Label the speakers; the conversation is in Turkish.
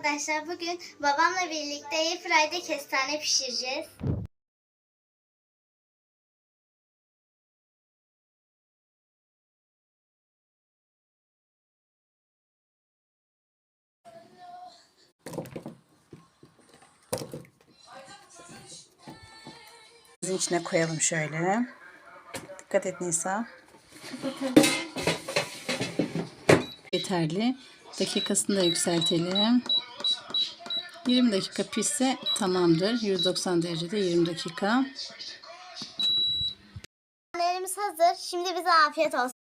Speaker 1: Arkadaşlar bugün babamla birlikte Airfry'de kestane pişireceğiz.
Speaker 2: Bizim içine koyalım şöyle. Dikkat et Nisa. Yeterli. Dakikasını da yükseltelim. 20 dakika pişse tamamdır. 190 derecede 20 dakika.
Speaker 1: Kestanelerimz hazır. Şimdi bize afiyet olsun.